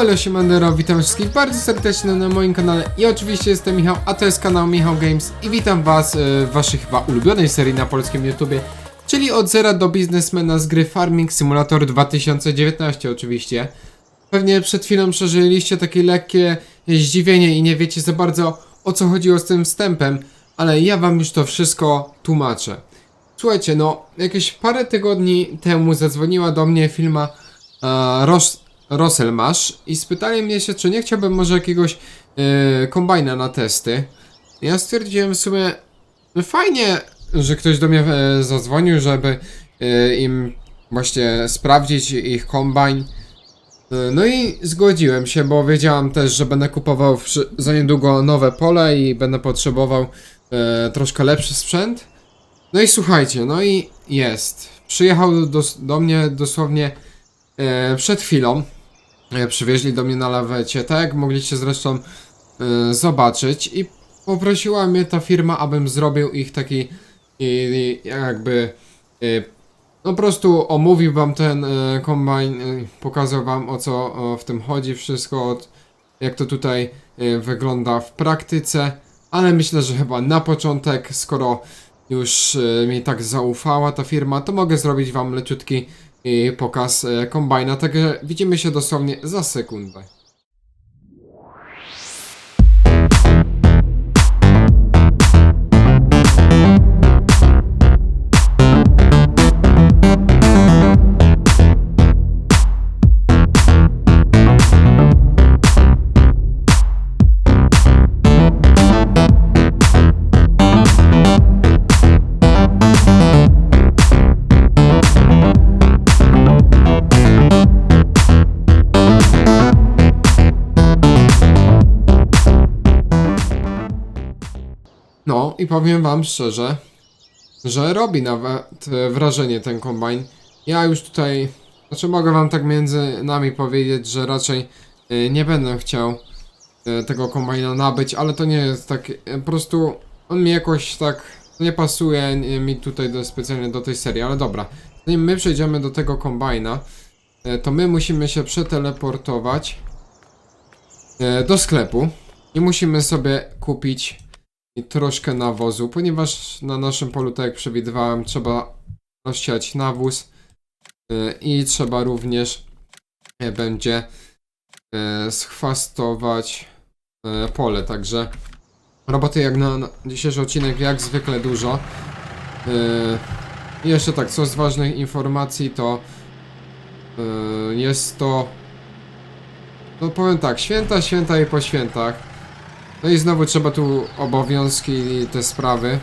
Elo, siemandero, witam wszystkich bardzo serdecznie na moim kanale i oczywiście jestem Michał, a to jest kanał Michał Games i witam was e, w waszej chyba ulubionej serii na polskim YouTubie, czyli od zera do biznesmena z gry Farming Simulator 2019 oczywiście. Pewnie przed chwilą przeżyliście takie lekkie zdziwienie i nie wiecie za bardzo o co chodziło z tym wstępem, ale ja wam już to wszystko tłumaczę. Słuchajcie, no, jakieś parę tygodni temu zadzwoniła do mnie firma e, Roselmash i spytali mnie się, czy nie chciałbym może jakiegoś e, kombajna na testy. Ja stwierdziłem w sumie, że fajnie, że ktoś do mnie e, zadzwonił, żeby e, im właśnie sprawdzić ich kombajn. E, No i zgodziłem się, bo wiedziałam też, że będę kupował za niedługo nowe pole i będę potrzebował e, troszkę lepszy sprzęt. No i słuchajcie, no i jest. Przyjechał do, do mnie dosłownie e, przed chwilą. E, przywieźli do mnie na lawecie, tak jak mogliście zresztą e, zobaczyć. I poprosiła mnie ta firma, abym zrobił ich taki jakby e, no po prostu omówił wam ten e, kombajn, pokazał wam o co w tym chodzi, wszystko od, jak to tutaj wygląda w praktyce. Ale myślę, że chyba na początek, skoro już mi tak zaufała ta firma, to mogę zrobić wam leciutki pokaz e, kombajna, także widzimy się dosłownie za sekundę. I powiem wam szczerze, że robi nawet e, wrażenie ten kombajn. Ja już tutaj, znaczy mogę wam tak między nami powiedzieć, że raczej e, nie będę chciał e, tego kombajna nabyć, ale to nie jest tak, po prostu on mi jakoś tak nie pasuje mi tutaj do, specjalnie do tej serii, ale dobra. Zanim my przejdziemy do tego kombajna, to my musimy się przeteleportować do sklepu i musimy sobie kupić i troszkę nawozu, ponieważ na naszym polu, tak jak przewidywałem, trzeba rozsiać nawóz y, i trzeba również y, będzie y, schwastować y, pole, także roboty jak na, na dzisiejszy odcinek jak zwykle dużo. I jeszcze tak, co z ważnych informacji to jest to no powiem tak, święta, święta i po świętach no i znowu trzeba tu obowiązki i te sprawy.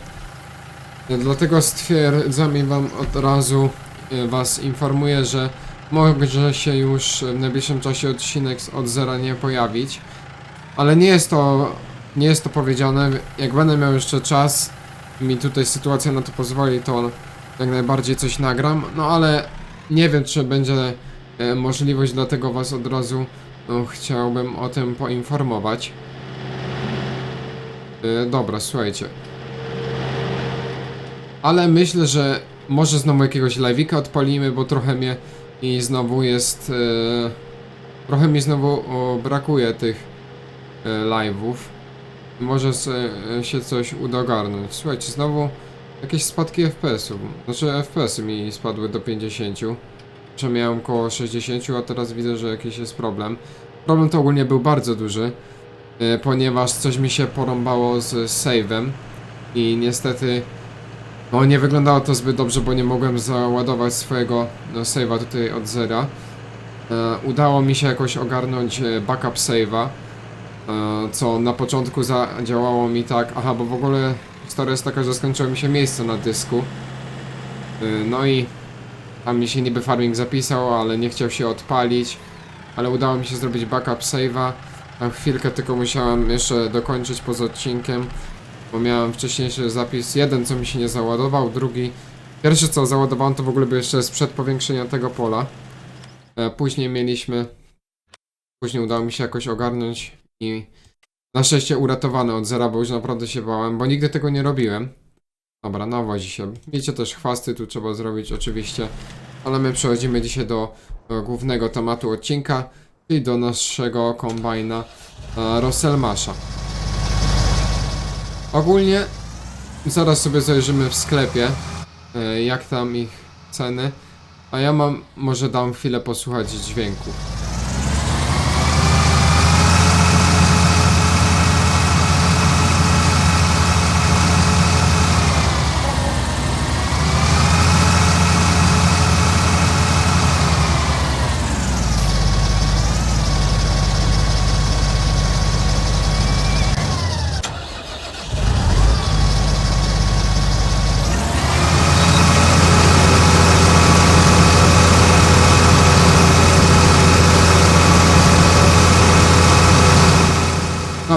Dlatego stwierdzam i wam od razu e, was informuję, że może się już w najbliższym czasie odcinek od zera nie pojawić. Ale nie jest to nie jest to powiedziane. Jak będę miał jeszcze czas, mi tutaj sytuacja na to pozwoli, to jak najbardziej coś nagram. No ale nie wiem, czy będzie e, możliwość, dlatego was od razu no, chciałbym o tym poinformować. E, dobra, słuchajcie. Ale myślę, że może znowu jakiegoś live'ika odpalimy, bo trochę mnie i znowu jest... E, trochę mi znowu o, brakuje tych e, live'ów. Może e, się coś uda ogarnąć. Słuchajcie, znowu jakieś spadki FPS-ów. Znaczy FPS-y mi spadły do 50. Że miałem około 60, a teraz widzę, że jakiś jest problem. Problem to ogólnie był bardzo duży. E, ponieważ coś mi się porąbało z save'em i niestety no nie wyglądało to zbyt dobrze, bo nie mogłem załadować swojego no, save'a tutaj od zera. E, udało mi się jakoś ogarnąć e, backup save'a, co na początku zadziałało mi tak, aha, bo w ogóle historia jest taka, że skończyło mi się miejsce na dysku. No i tam mi się niby farming zapisał, ale nie chciał się odpalić, ale udało mi się zrobić backup save'a. Na chwilkę tylko musiałem jeszcze dokończyć poza odcinkiem, bo miałem wcześniejszy zapis. Jeden, co mi się nie załadował, drugi. Pierwszy, co załadowałem, to w ogóle był jeszcze sprzed powiększenia tego pola. E, później mieliśmy. Później udało mi się jakoś ogarnąć i na szczęście uratowane od zera, bo już naprawdę się bałem, bo nigdy tego nie robiłem. Dobra, nawozi się. Wiecie też chwasty tu trzeba zrobić oczywiście, ale my przechodzimy dzisiaj do, do głównego tematu odcinka. Czyli do naszego kombajna e, Rosselmasza. Ogólnie zaraz sobie zajrzymy w sklepie, e, jak tam ich ceny, a ja mam, może dam chwilę posłuchać dźwięku.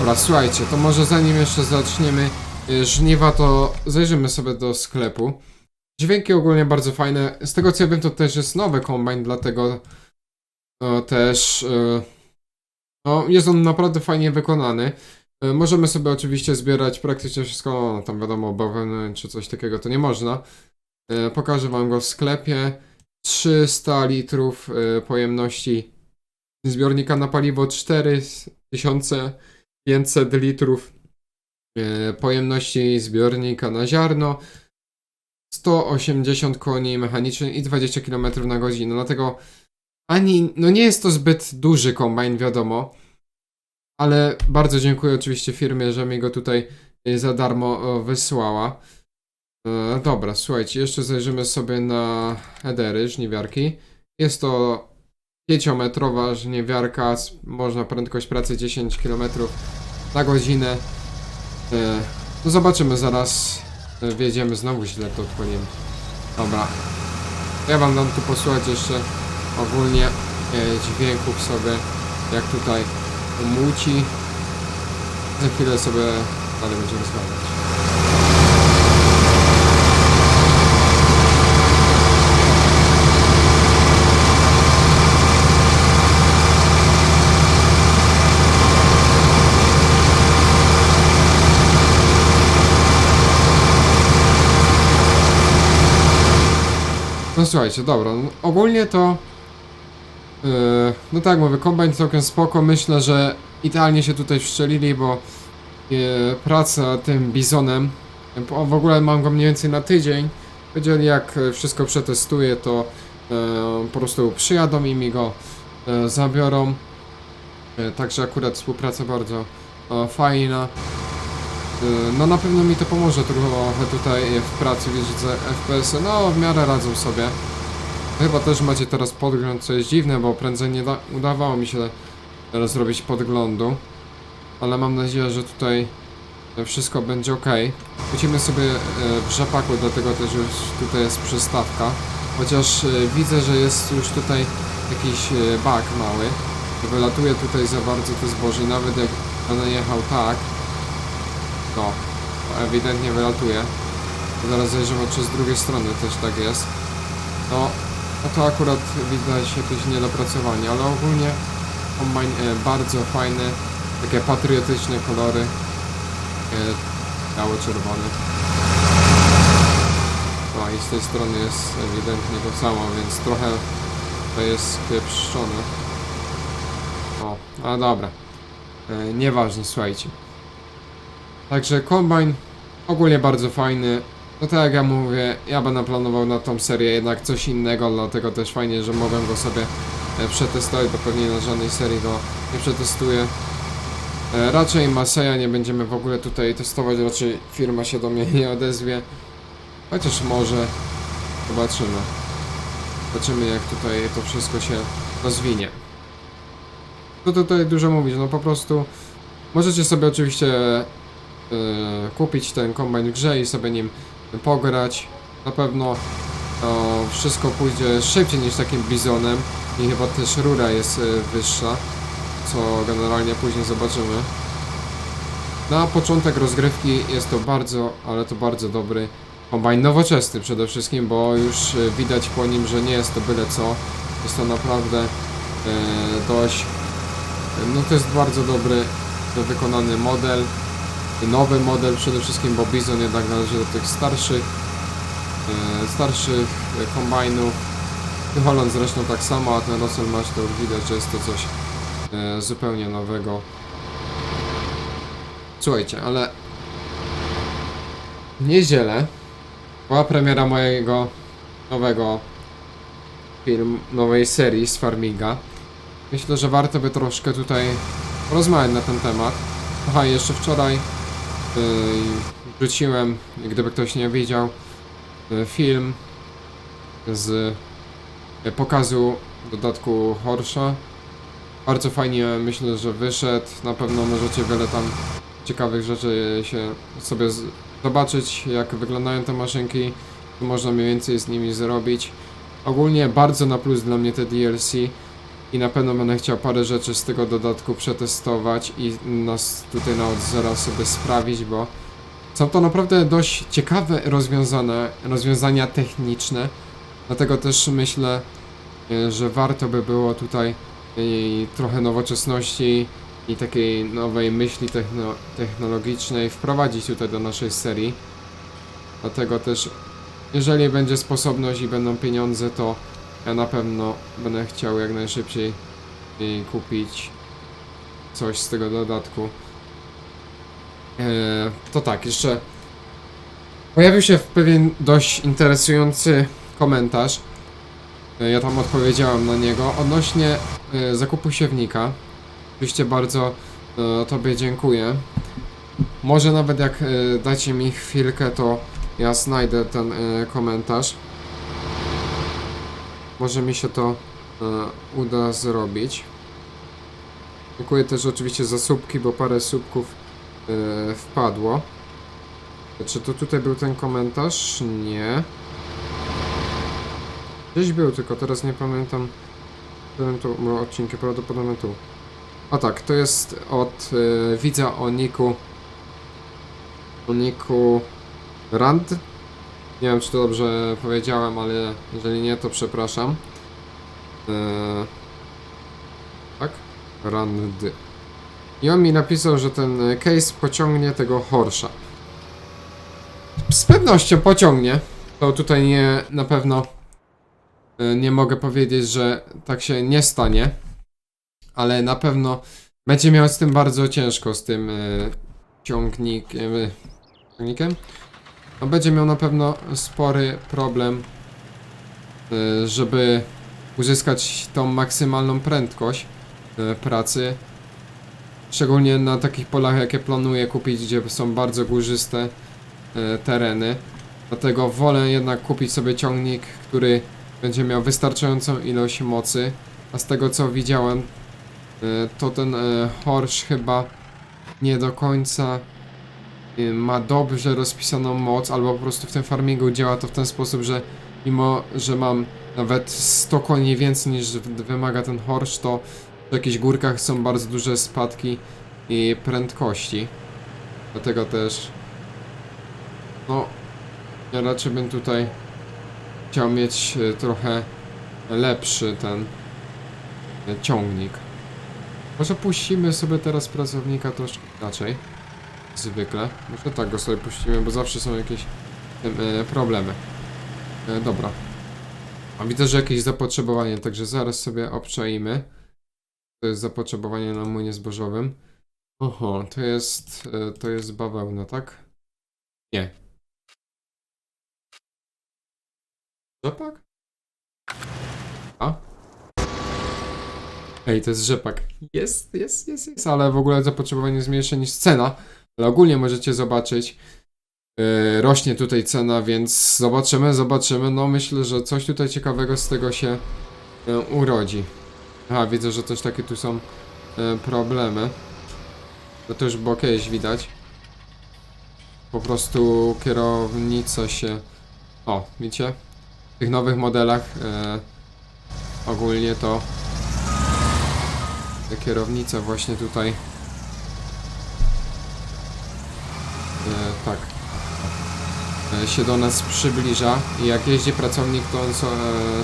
Dobra, słuchajcie, to może zanim jeszcze zaczniemy y, żniwa, to zajrzymy sobie do sklepu. Dźwięki ogólnie bardzo fajne. Z tego co ja wiem, to też jest nowy kombajn, dlatego no, też y, no, jest on naprawdę fajnie wykonany. Y, Możemy sobie oczywiście zbierać praktycznie wszystko, no, tam wiadomo, bawełnę czy coś takiego to nie można. Pokażę wam go w sklepie. 300 litrów pojemności zbiornika na paliwo 4000 500 litrów e, pojemności zbiornika na ziarno, 180 koni mechanicznych i 20 km na godzinę. Dlatego ani, no nie jest to zbyt duży kombajn, wiadomo, ale bardzo dziękuję oczywiście firmie, że mi go tutaj e, za darmo e, wysłała. Dobra, słuchajcie, jeszcze zajrzymy sobie na headery, żniwiarki. Jest to 5-metrowa żniwiarka, z- można prędkość pracy 10 km na godzinę. E, No zobaczymy zaraz. E, Wjedziemy znowu źle to odpaliłem. Dobra. Ja wam dam tu posłuchać jeszcze ogólnie e, dźwięków sobie, jak tutaj muci. Za chwilę sobie dalej będziemy rozmawiać. No słuchajcie, dobra, no, ogólnie to yy, no tak mówię, kombajn całkiem spoko, myślę, że idealnie się tutaj wszczelili, bo yy, praca tym bizonem, bo w ogóle mam go mniej więcej na tydzień, powiedzieli jak wszystko przetestuję, to yy, po prostu przyjadą i mi go yy, zabiorą, Yy, także akurat współpraca bardzo e, fajna. Y, No na pewno mi to pomoże trochę tutaj w pracy, widzę FPS-y, no w miarę radzą sobie. Chyba też macie teraz podgląd, co jest dziwne, bo prędzej nie da udawało mi się teraz zrobić podglądu. Ale mam nadzieję, że tutaj wszystko będzie ok. Wrócimy sobie e, w rzepaku, dlatego też już tutaj jest przystawka. Chociaż e, widzę, że jest już tutaj jakiś e, bak mały. Wylatuje tutaj za bardzo to zboże nawet jak on jechał tak, no, to ewidentnie wylatuje. Zaraz zajrzymy, czy z drugiej strony też tak jest. No, no to akurat widać jakieś niedopracowanie, ale ogólnie kombajn e, bardzo fajny, takie patriotyczne kolory. E, biało-czerwone. No i z tej strony jest ewidentnie to samo, więc trochę to jest spieprzone. O, a dobra. E, nieważne, słuchajcie. Także kombajn ogólnie bardzo fajny. No tak jak ja mówię, ja będę planował na tą serię jednak coś innego, dlatego też fajnie, że mogę go sobie e, przetestować, bo pewnie na żadnej serii go nie przetestuję. E, Raczej Maseja nie będziemy w ogóle tutaj testować, raczej firma się do mnie nie odezwie. Chociaż może zobaczymy. Zobaczymy jak tutaj to wszystko się rozwinie. Co tutaj dużo mówić, no po prostu możecie sobie oczywiście kupić ten kombajn w grze i sobie nim pograć. Na pewno to wszystko pójdzie szybciej niż takim bizonem i chyba też rura jest e, wyższa, co generalnie później zobaczymy. Na początek rozgrywki jest to bardzo, ale to bardzo dobry kombajn nowoczesny przede wszystkim, bo już e, widać po nim, że nie jest to byle co. Jest to naprawdę dość, no to jest bardzo dobry wykonany model nowy model przede wszystkim, bo Bizon jednak należy do tych starszych e, starszych e, kombajnów. Holland zresztą tak samo, a ten Russell Masz to widać, że jest to coś e, zupełnie nowego. Słuchajcie, ale w niedzielę była premiera mojego nowego film, nowej serii z Farminga. Myślę, że warto by troszkę tutaj porozmawiać na ten temat. Aha, jeszcze wczoraj wrzuciłem, gdyby ktoś nie widział, yy, film z yy, pokazu dodatku Horsza. Bardzo fajnie myślę, że wyszedł. Na pewno możecie wiele tam ciekawych rzeczy się sobie zobaczyć, jak wyglądają te maszynki, co można mniej więcej z nimi zrobić. Ogólnie bardzo na plus dla mnie te DLC i na pewno będę chciał parę rzeczy z tego dodatku przetestować i nas tutaj na od zera sobie sprawić, bo są to naprawdę dość ciekawe rozwiązane, rozwiązania techniczne, dlatego też myślę, e, że warto by było tutaj e, trochę nowoczesności i takiej nowej myśli techno technologicznej wprowadzić tutaj do naszej serii. Dlatego też, jeżeli będzie sposobność i będą pieniądze, to ja na pewno będę chciał jak najszybciej y, kupić coś z tego dodatku. Eee, to tak, jeszcze pojawił się pewien dość interesujący komentarz. E, Ja tam odpowiedziałem na niego odnośnie e, zakupu siewnika. Oczywiście bardzo e, Tobie dziękuję. Może nawet jak e, dacie mi chwilkę, to ja znajdę ten e, komentarz. Może mi się to e, uda zrobić. Dziękuję też oczywiście za słupki, bo parę słupków e, wpadło. Czy to tutaj był ten komentarz? Nie. Gdzieś był, tylko teraz nie pamiętam. Którym to było odcinkiem, prawdopodobnie tu. A tak, to jest od e, widza o niku o niku Rand. Nie wiem, czy to dobrze powiedziałem, ale jeżeli nie, to przepraszam. Eee, tak? Rand. I on mi napisał, że ten case pociągnie tego Horsza. Z pewnością pociągnie. To tutaj nie, na pewno e, nie mogę powiedzieć, że tak się nie stanie. Ale na pewno będzie miał z tym bardzo ciężko, z tym e, ciągnikiem. e, Ciągnikiem? No będzie miał na pewno spory problem, y, żeby uzyskać tą maksymalną prędkość y, pracy. Szczególnie na takich polach, jakie planuję kupić, gdzie są bardzo górzyste y, tereny. Dlatego wolę jednak kupić sobie ciągnik, który będzie miał wystarczającą ilość mocy. A z tego co widziałem, to ten Horsch chyba nie do końca ma dobrze rozpisaną moc, albo po prostu w tym farmingu działa to w ten sposób, że mimo, że mam nawet 100 koni więcej niż wymaga ten Horsch, to w jakichś górkach są bardzo duże spadki i prędkości. Dlatego też no ja raczej bym tutaj chciał mieć y, trochę lepszy ten y, ciągnik. Może puścimy sobie teraz pracownika troszkę inaczej. Zwykle. Może tak go sobie puścimy, bo zawsze są jakieś e, problemy. E, dobra. A widzę, że jakieś zapotrzebowanie, także zaraz sobie obczaimy. To jest zapotrzebowanie na młynie zbożowym. Oho, to jest, e, to jest bawełna, tak? Nie. Rzepak? A? Ej, to jest rzepak. Jest, jest, jest, jest, ale w ogóle zapotrzebowanie jest mniejsze niż cena. Ale ogólnie możecie zobaczyć, yy, rośnie tutaj cena, więc zobaczymy, zobaczymy. No myślę, że coś tutaj ciekawego z tego się yy, urodzi. Aha, widzę, że też takie tu są yy, problemy. No to już było kiedyś widać. Po prostu kierownica się... O, widzicie? W tych nowych modelach yy, ogólnie to kierownica właśnie tutaj tak e, się do nas przybliża i jak jeździ pracownik to, on e,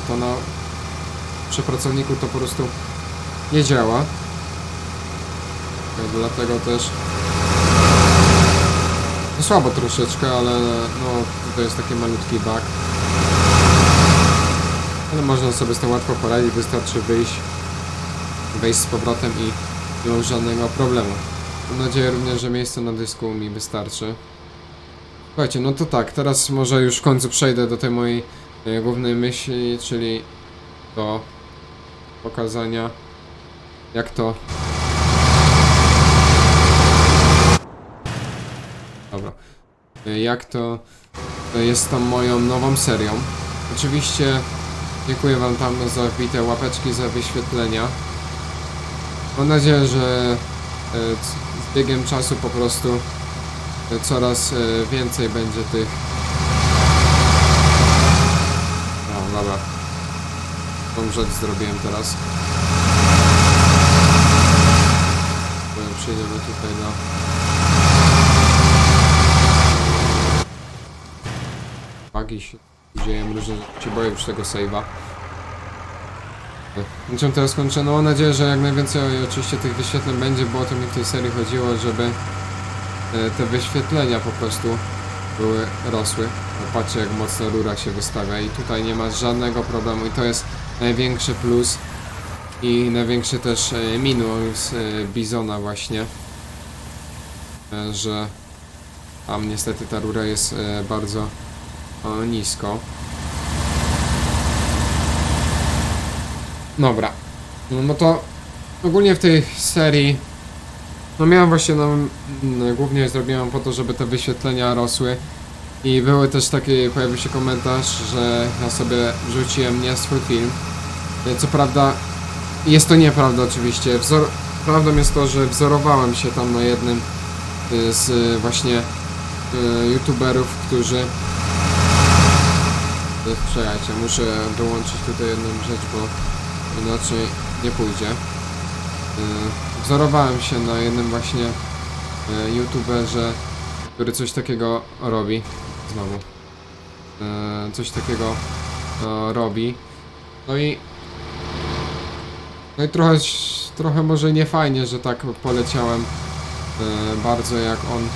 to na przy pracowniku to po prostu nie działa dlatego też no słabo troszeczkę, ale no tutaj jest taki malutki bug ale można sobie z tym łatwo poradzić, wystarczy wyjść wejść z powrotem i nie mam żadnego problemu. Mam nadzieję również, że miejsce na dysku mi wystarczy. Słuchajcie, no to tak, teraz może już w końcu przejdę do tej mojej e, głównej myśli, czyli do pokazania jak to... Dobra. E, Jak to e, jest tą moją nową serią. Oczywiście dziękuję wam tam za wbite łapeczki, za wyświetlenia. Mam nadzieję, że z biegiem czasu po prostu coraz e, więcej będzie tych... O, dobra. Tą rzecz zrobiłem teraz. Przejdziemy tutaj na... Bagi się dzieją różne rzeczy, boję już tego save'a. Na czym teraz kończę? No mam nadzieję, że jak najwięcej oczywiście tych wyświetleń będzie, bo o to mi w tej serii chodziło, żeby te wyświetlenia po prostu były rosły. No, patrzcie jak mocno rura się wystawia i tutaj nie ma żadnego problemu i to jest największy plus i największy też e, minus e, Bizona właśnie, e, że tam niestety ta rura jest e, bardzo nisko. Dobra. No, no to ogólnie w tej serii no miałem właśnie no, mm, głównie zrobiłem po to, żeby te wyświetlenia rosły i były też taki, pojawił się komentarz, że ja sobie wrzuciłem nie swój film. E, Co prawda jest to nieprawda oczywiście. Wzor prawdą jest to, że wzorowałem się tam na jednym y, z y, właśnie youtuberów, którzy Czekajcie, muszę dołączyć tutaj jedną rzecz, bo inaczej nie pójdzie. Y, Wzorowałem się na jednym właśnie y, youtuberze, który coś takiego robi. Znowu. Y, Coś takiego robi. No i no i trochę, trochę może nie fajnie, że tak poleciałem bardzo jak on.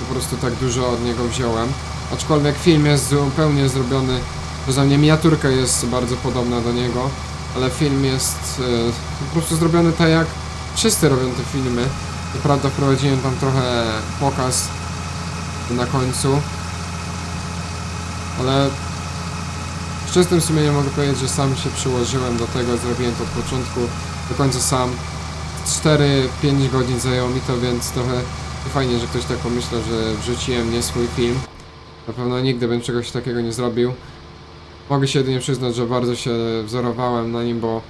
Po prostu tak dużo od niego wziąłem. Aczkolwiek film jest zupełnie zrobiony, poza mnie miniaturka jest bardzo podobna do niego, ale film jest e, po prostu zrobiony tak jak wszyscy robią te filmy. Co prawda wprowadziłem tam trochę pokaz na końcu, ale z czystym sumieniem mogę powiedzieć, że sam się przyłożyłem do tego, zrobiłem to od początku do końca sam. 4-5 godzin zajęło mi to, więc trochę fajnie, że ktoś tak pomyślał, że wrzuciłem nie swój film. Na pewno nigdy bym czegoś takiego nie zrobił. Mogę się jedynie przyznać, że bardzo się wzorowałem na nim, bo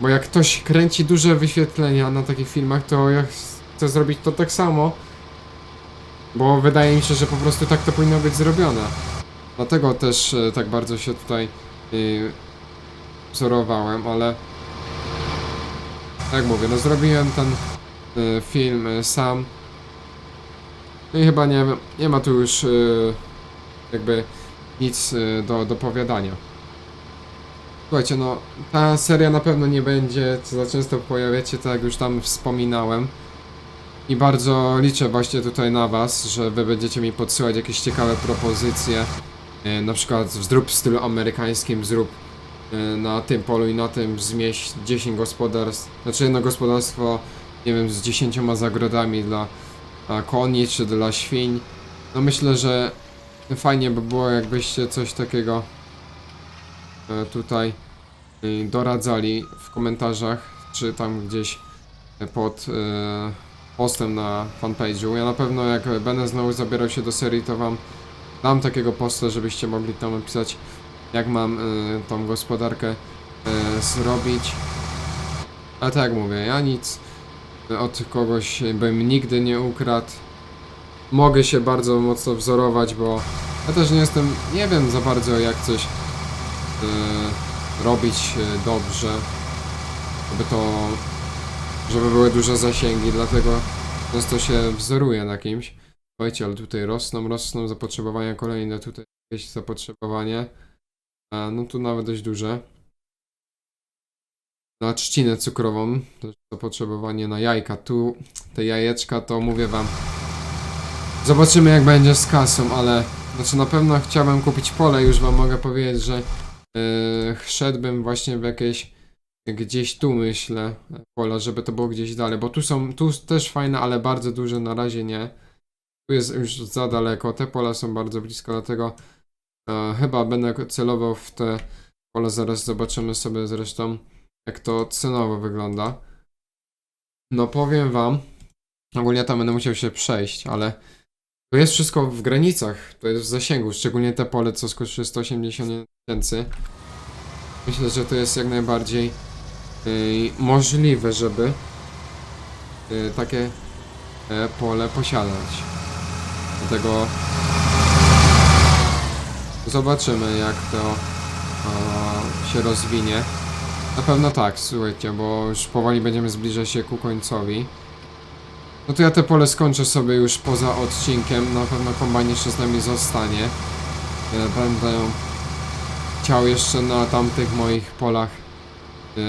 bo jak ktoś kręci duże wyświetlenia na takich filmach, to ja chcę zrobić to tak samo. Bo wydaje mi się, że po prostu tak to powinno być zrobione. Dlatego też e, tak bardzo się tutaj yy, wzorowałem, ale jak mówię, no zrobiłem ten y, film sam. No i chyba nie, nie ma tu już jakby nic y, do, do powiadania. Słuchajcie, no ta seria na pewno nie będzie za często pojawiacie, tak jak już tam wspominałem. I bardzo liczę właśnie tutaj na was, że wy będziecie mi podsyłać jakieś ciekawe propozycje. Y, na przykład zrób w stylu amerykańskim, zrób y, na tym polu i na tym zmieść 10 gospodarstw, znaczy jedno gospodarstwo, nie wiem, z 10 zagrodami dla koni czy dla świń. No myślę, że fajnie by było jakbyście coś takiego e, tutaj y, doradzali w komentarzach, czy tam gdzieś e, pod e, postem na fanpage'u. Ja na pewno jak będę znowu zabierał się do serii, to wam dam takiego posta, żebyście mogli tam napisać jak mam tą gospodarkę zrobić. Ale tak mówię, ja nic od kogoś bym nigdy nie ukradł. Mogę się bardzo mocno wzorować, bo ja też nie jestem, nie wiem za bardzo jak coś y, robić y, dobrze, żeby to, żeby były duże zasięgi, dlatego często się wzoruję na kimś. Słuchajcie, ale tutaj rosną, rosną zapotrzebowania kolejne, tutaj jakieś zapotrzebowanie. A, no tu nawet dość duże. Na trzcinę cukrową, też zapotrzebowanie na jajka. Tu te jajeczka to mówię wam. Zobaczymy jak będzie z kasą, ale znaczy na pewno chciałbym kupić pole, już wam mogę powiedzieć, że yy, szedłbym właśnie w jakieś gdzieś tu myślę pola, żeby to było gdzieś dalej, bo tu są, tu też fajne, ale bardzo duże na razie nie. Tu jest już za daleko, te pola są bardzo blisko, dlatego e, chyba będę celował w te pola, zaraz zobaczymy sobie zresztą jak to cenowo wygląda. No powiem wam, ogólnie tam będę musiał się przejść, ale to jest wszystko w granicach, to jest w zasięgu, szczególnie te pole, co kosztuje 180 tysięcy. Myślę, że to jest jak najbardziej y, możliwe, żeby y, takie e, pole posiadać. Dlatego zobaczymy, jak to e, się rozwinie. Na pewno tak, słuchajcie, bo już powoli będziemy zbliżać się ku końcowi. No to ja te pole skończę sobie już poza odcinkiem. Na pewno kombajn jeszcze z nami zostanie. E, Będę chciał jeszcze na tamtych moich polach e,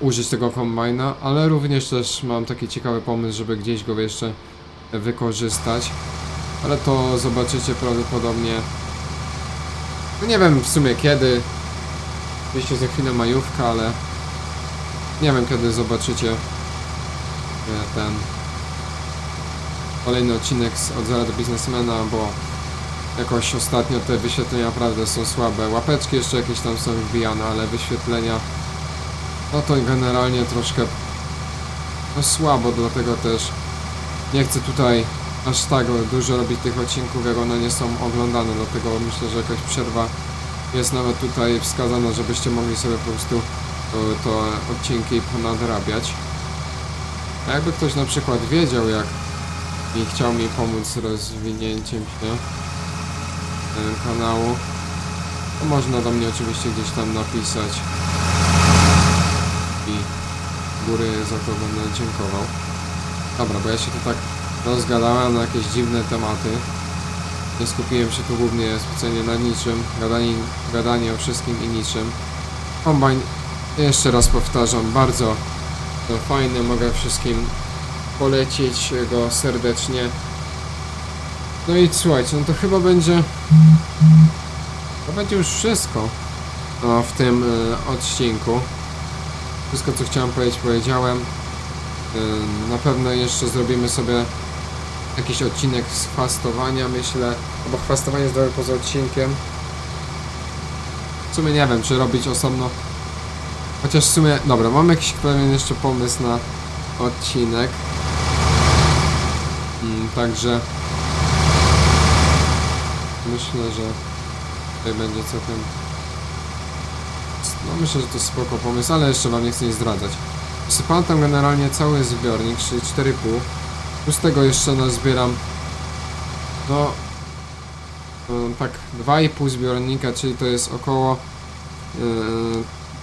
użyć tego kombajna, ale również też mam taki ciekawy pomysł, żeby gdzieś go jeszcze wykorzystać. Ale to zobaczycie prawdopodobnie. No nie wiem w sumie kiedy. Oczywiście za chwilę majówka, ale nie wiem kiedy zobaczycie e, ten kolejny odcinek z od zera do biznesmena, bo jakoś ostatnio te wyświetlenia naprawdę są słabe. Łapeczki jeszcze jakieś tam są wbijane, ale wyświetlenia no to generalnie troszkę no słabo, dlatego też nie chcę tutaj aż tak dużo robić tych odcinków, jak one nie są oglądane, dlatego myślę, że jakaś przerwa jest nawet tutaj wskazana, żebyście mogli sobie po prostu to, to odcinki ponadrabiać. A jakby ktoś na przykład wiedział, jak i chciał mi pomóc z rozwinięciem się e, kanału, to można do mnie oczywiście gdzieś tam napisać i góry za to będę dziękował. Dobra, bo ja się tu tak rozgadałem na jakieś dziwne tematy. Nie skupiłem się tu głównie specjalnie na niczym, gadanie, gadanie o wszystkim i niczym. Kombajn, jeszcze raz powtarzam, bardzo to fajny, mogę wszystkim polecić go serdecznie. No i słuchajcie, no to chyba będzie... To będzie już wszystko no, w tym y, odcinku. Wszystko co chciałem powiedzieć powiedziałem. Y, na pewno jeszcze zrobimy sobie jakiś odcinek z chwastowania, myślę. Bo chwastowanie dobre poza odcinkiem. W sumie nie wiem, czy robić osobno. Chociaż w sumie, dobra, mam jakiś pewien jeszcze pomysł na odcinek. Także myślę, że tutaj będzie całkiem. No myślę, że to spoko pomysł, ale jeszcze wam nie chcę nic zdradzać. Sypałem tam generalnie cały zbiornik, czyli 4,5. Plus tego jeszcze nazbieram no e, tak 2,5 zbiornika, czyli to jest około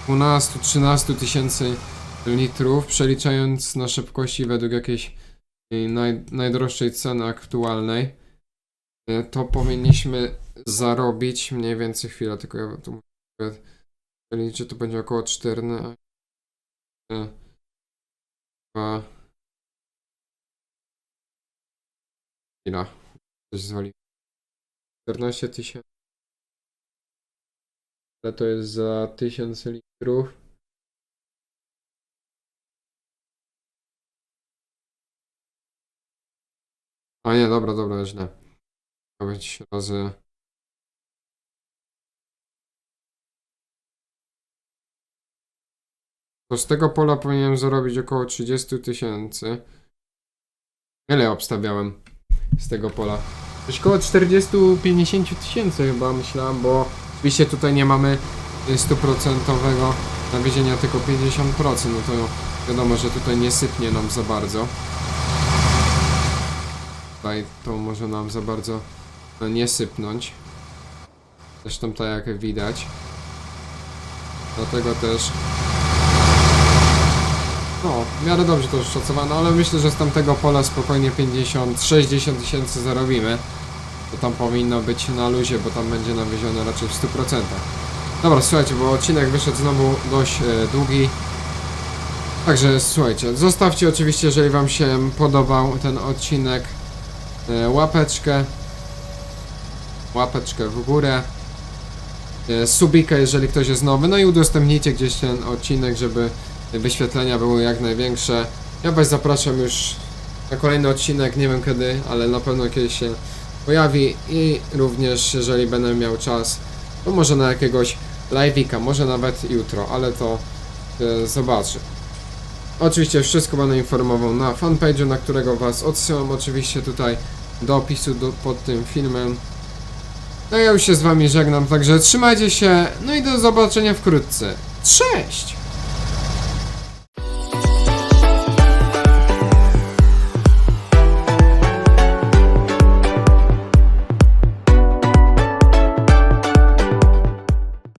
e, 12-13 tysięcy litrów, przeliczając na szybkości według jakiejś e, naj, najdroższej ceny aktualnej. E, To powinniśmy zarobić mniej więcej chwilę, tylko ja tu muszę liczę, to będzie około 14 2 Chwila. Coś zwoli. 14 tysięcy. Ale to jest za 1000 litrów. A nie, dobra, dobra, źle. Ma być razy. To z tego pola powinienem zarobić około 30 tysięcy. Ile obstawiałem z tego pola? Coś około 40-50 tysięcy chyba myślałem, bo oczywiście tutaj nie mamy y, stuprocentowego nawiezienia, tylko 50%, no to wiadomo, że tutaj nie sypnie nam za bardzo. Tutaj to może nam za bardzo no, nie sypnąć. Zresztą tak jak widać. Dlatego też no, w miarę dobrze to szacowano, ale myślę, że z tamtego pola spokojnie 50-60 tysięcy zarobimy. To tam powinno być na luzie, bo tam będzie nawiezione raczej w 100%. Dobra, słuchajcie, bo odcinek wyszedł znowu dość e, długi. Także słuchajcie, zostawcie oczywiście, jeżeli wam się podobał ten odcinek, łapeczkę. Łapeczkę w górę. E, subika, jeżeli ktoś jest nowy. No i udostępnijcie gdzieś ten odcinek, żeby wyświetlenia były jak największe. Ja Was zapraszam już na kolejny odcinek, nie wiem kiedy, ale na pewno kiedyś się pojawi i również jeżeli będę miał czas, to może na jakiegoś live'ika, może nawet jutro, ale to e, zobaczy. Oczywiście wszystko będę informował na fanpage'u, na którego Was odsyłam oczywiście tutaj do opisu do, pod tym filmem. No ja już się z Wami żegnam, także trzymajcie się, no i do zobaczenia wkrótce. Cześć!